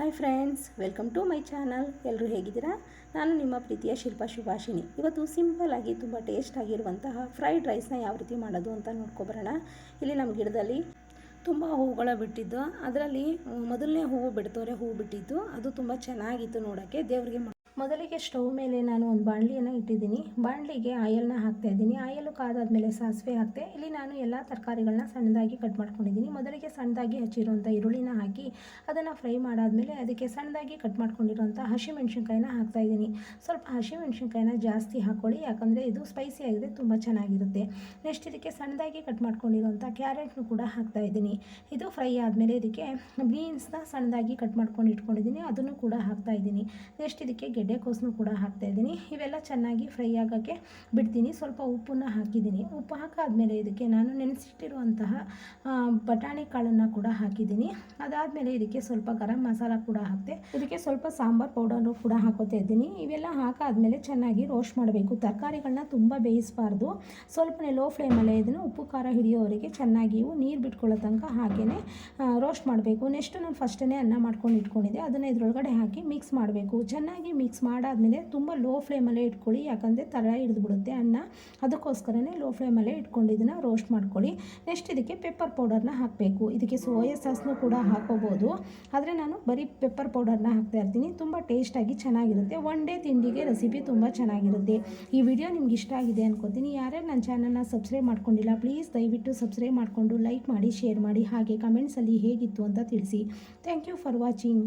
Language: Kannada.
Hi friends welcome to my channel ಎಲ್ಲರೂ ಹೇಗಿದ್ದೀರಾ? ನಾನು ನಿಮ್ಮ ಪ್ರೀತಿಯ ಶಿಲ್ಪಾ ಶುಭಾಷಿನಿ ಇವತ್ತು ಸಿಂಪಲ್ ಆಗಿ ತುಂಬ ಟೇಸ್ಟ್ ಆಗಿರುವಂತಹ ಫ್ರೈಡ್ ರೈಸ್ನ ಯಾವ ರೀತಿ ಮಾಡೋದು ಅಂತ ನೋಡ್ಕೊಬರೋಣ. ಇಲ್ಲಿ ನಮ್ಮ ಗಿಡದಲ್ಲಿ ತುಂಬ ಹೂವುಗಳ ಬಿಟ್ಟಿದ್ದು, ಅದರಲ್ಲಿ ಮೊದಲನೇ ಹೂವು ಬಿಡ್ತವ್ರೆ ಹೂವು ಬಿಟ್ಟಿದ್ದು, ಅದು ತುಂಬ ಚೆನ್ನಾಗಿತ್ತು ನೋಡೋಕ್ಕೆ ದೇವರಿಗೆ ಮೊದಲಿಗೆ ಸ್ಟವ್ ಮೇಲೆ ನಾನು ಒಂದು ಬಾಣಲಿಯನ್ನು ಇಟ್ಟಿದ್ದೀನಿ. ಬಾಣಲಿಗೆ ಆಯಲ್ನ ಹಾಕ್ತಾ ಇದ್ದೀನಿ. ಆಯಲು ಕಾದಾದ್ಮೇಲೆ ಸಾಸಿವೆ ಹಾಕ್ತೆ. ಇಲ್ಲಿ ನಾನು ಎಲ್ಲ ತರಕಾರಿಗಳನ್ನ ಸಣ್ಣದಾಗಿ ಕಟ್ ಮಾಡ್ಕೊಂಡಿದ್ದೀನಿ. ಮೊದಲಿಗೆ ಸಣ್ಣದಾಗಿ ಹಚ್ಚಿರುವಂಥ ಈರುಳ್ಳಿನ ಹಾಕಿ ಅದನ್ನು ಫ್ರೈ ಮಾಡಾದಮೇಲೆ ಅದಕ್ಕೆ ಸಣ್ಣದಾಗಿ ಕಟ್ ಮಾಡ್ಕೊಂಡಿರುವಂಥ ಹಸಿಮೆಣಸಿನ್ಕಾಯಿನ ಹಾಕ್ತಾ ಇದ್ದೀನಿ. ಸ್ವಲ್ಪ ಹಸಿಮೆಣಸಿನ್ಕಾಯಿನ ಜಾಸ್ತಿ ಹಾಕ್ಕೊಳ್ಳಿ ಯಾಕಂದರೆ ಇದು ಸ್ಪೈಸಿ ಆಗಿದೆ, ತುಂಬ ಚೆನ್ನಾಗಿರುತ್ತೆ. ನೆಕ್ಸ್ಟ್ ಇದಕ್ಕೆ ಸಣ್ಣದಾಗಿ ಕಟ್ ಮಾಡ್ಕೊಂಡಿರುವಂಥ ಕ್ಯಾರೆಟ್ನು ಕೂಡ ಹಾಕ್ತಾ ಇದ್ದೀನಿ. ಇದು ಫ್ರೈ ಆದಮೇಲೆ ಇದಕ್ಕೆ ಬೀನ್ಸ್ನ ಸಣ್ಣದಾಗಿ ಕಟ್ ಮಾಡ್ಕೊಂಡು ಇಟ್ಕೊಂಡಿದ್ದೀನಿ. ಅದನ್ನು ಕೂಡ ಹಾಕ್ತಾ ಇದ್ದೀನಿ. ನೆಕ್ಸ್ಟ್ ಇದಕ್ಕೆ ಗೆಡ್ಡೆಕೋಸನ್ನು ಕೂಡ ಹಾಕ್ತಾ ಇದ್ದೀನಿ. ಇವೆಲ್ಲ ಚೆನ್ನಾಗಿ ಫ್ರೈ ಆಗೋಕ್ಕೆ ಬಿಡ್ತೀನಿ. ಸ್ವಲ್ಪ ಉಪ್ಪನ್ನು ಹಾಕಿದ್ದೀನಿ. ಉಪ್ಪು ಹಾಕಾದ್ಮೇಲೆ ಇದಕ್ಕೆ ನಾನು ನೆನೆಸಿಟ್ಟಿರುವಂತಹ ಬಟಾಣಿ ಕಾಳನ್ನು ಕೂಡ ಹಾಕಿದ್ದೀನಿ. ಅದಾದಮೇಲೆ ಇದಕ್ಕೆ ಸ್ವಲ್ಪ ಗರಂ ಮಸಾಲ ಕೂಡ ಹಾಕ್ತೆ. ಇದಕ್ಕೆ ಸ್ವಲ್ಪ ಸಾಂಬಾರ್ ಪೌಡರು ಕೂಡ ಹಾಕೋತಾ ಇದ್ದೀನಿ. ಇವೆಲ್ಲ ಹಾಕಾದ್ಮೇಲೆ ಚೆನ್ನಾಗಿ ರೋಸ್ಟ್ ಮಾಡಬೇಕು. ತರಕಾರಿಗಳನ್ನ ತುಂಬ ಬೇಯಿಸಬಾರ್ದು. ಸ್ವಲ್ಪನೇ ಲೋ ಫ್ಲೇಮಲ್ಲೇ ಇದನ್ನು ಉಪ್ಪು, ಖಾರ ಹಿಡಿಯೋವರೆಗೆ ಚೆನ್ನಾಗಿ ಇವು ನೀರು ಬಿಟ್ಕೊಳ್ಳೋ ತನಕ ಹಾಗೇ ರೋಸ್ಟ್ ಮಾಡಬೇಕು. ನೆಕ್ಸ್ಟ್ ನಾನು ಫಸ್ಟೇ ಅನ್ನ ಮಾಡ್ಕೊಂಡು ಇಟ್ಕೊಂಡಿದ್ದೆ. ಅದನ್ನು ಇದರೊಳಗಡೆ ಹಾಕಿ ಮಿಕ್ಸ್ ಮಾಡಬೇಕು. ಚೆನ್ನಾಗಿ ಮಿಕ್ಸ್ ಮಾಡಾದ್ಮೇಲೆ ತುಂಬ ಲೋ ಫ್ಲೇಮಲ್ಲೇ ಇಟ್ಕೊಳ್ಳಿ. ಯಾಕಂದರೆ ತಳ ಹಿಡಿದ್ಬಿಡುತ್ತೆ ಅನ್ನ. ಅದಕ್ಕೋಸ್ಕರನೇ ಲೋ ಫ್ಲೇಮಲ್ಲೇ ಇಟ್ಕೊಂಡು ಇದನ್ನು ರೋಸ್ಟ್ ಮಾಡ್ಕೊಳ್ಳಿ. ನೆಕ್ಸ್ಟ್ ಇದಕ್ಕೆ ಪೆಪ್ಪರ್ ಪೌಡರ್ನ ಹಾಕಬೇಕು. ಇದಕ್ಕೆ ಸೋಯಾ ಸಾಸ್ನು ಕೂಡ ಹಾಕೋಬೋದು. ಆದರೆ ನಾನು ಬರೀ ಪೆಪ್ಪರ್ ಪೌಡರ್ನ ಹಾಕ್ತಾ ಇರ್ತೀನಿ. ತುಂಬ ಟೇಸ್ಟಾಗಿ ಚೆನ್ನಾಗಿರುತ್ತೆ. ಒನ್ ಡೇ ತಿಂಡಿಗೆ ರೆಸಿಪಿ ತುಂಬ ಚೆನ್ನಾಗಿರುತ್ತೆ. ಈ ವಿಡಿಯೋ ನಿಮ್ಗೆ ಇಷ್ಟ ಆಗಿದೆ ಅನ್ಕೋತೀನಿ. ಯಾರ್ಯಾರು ನನ್ನ ಚಾನಲ್ನ ಸಬ್ಸ್ಕ್ರೈಬ್ ಮಾಡ್ಕೊಂಡಿಲ್ಲ ಪ್ಲೀಸ್ ದಯವಿಟ್ಟು ಸಬ್ಸ್ಕ್ರೈಬ್ ಮಾಡಿಕೊಂಡು ಲೈಕ್ ಮಾಡಿ ಶೇರ್ ಮಾಡಿ, ಹಾಗೆ ಕಮೆಂಟ್ಸಲ್ಲಿ ಹೇಗಿತ್ತು ಅಂತ ತಿಳಿಸಿ. Thank you for watching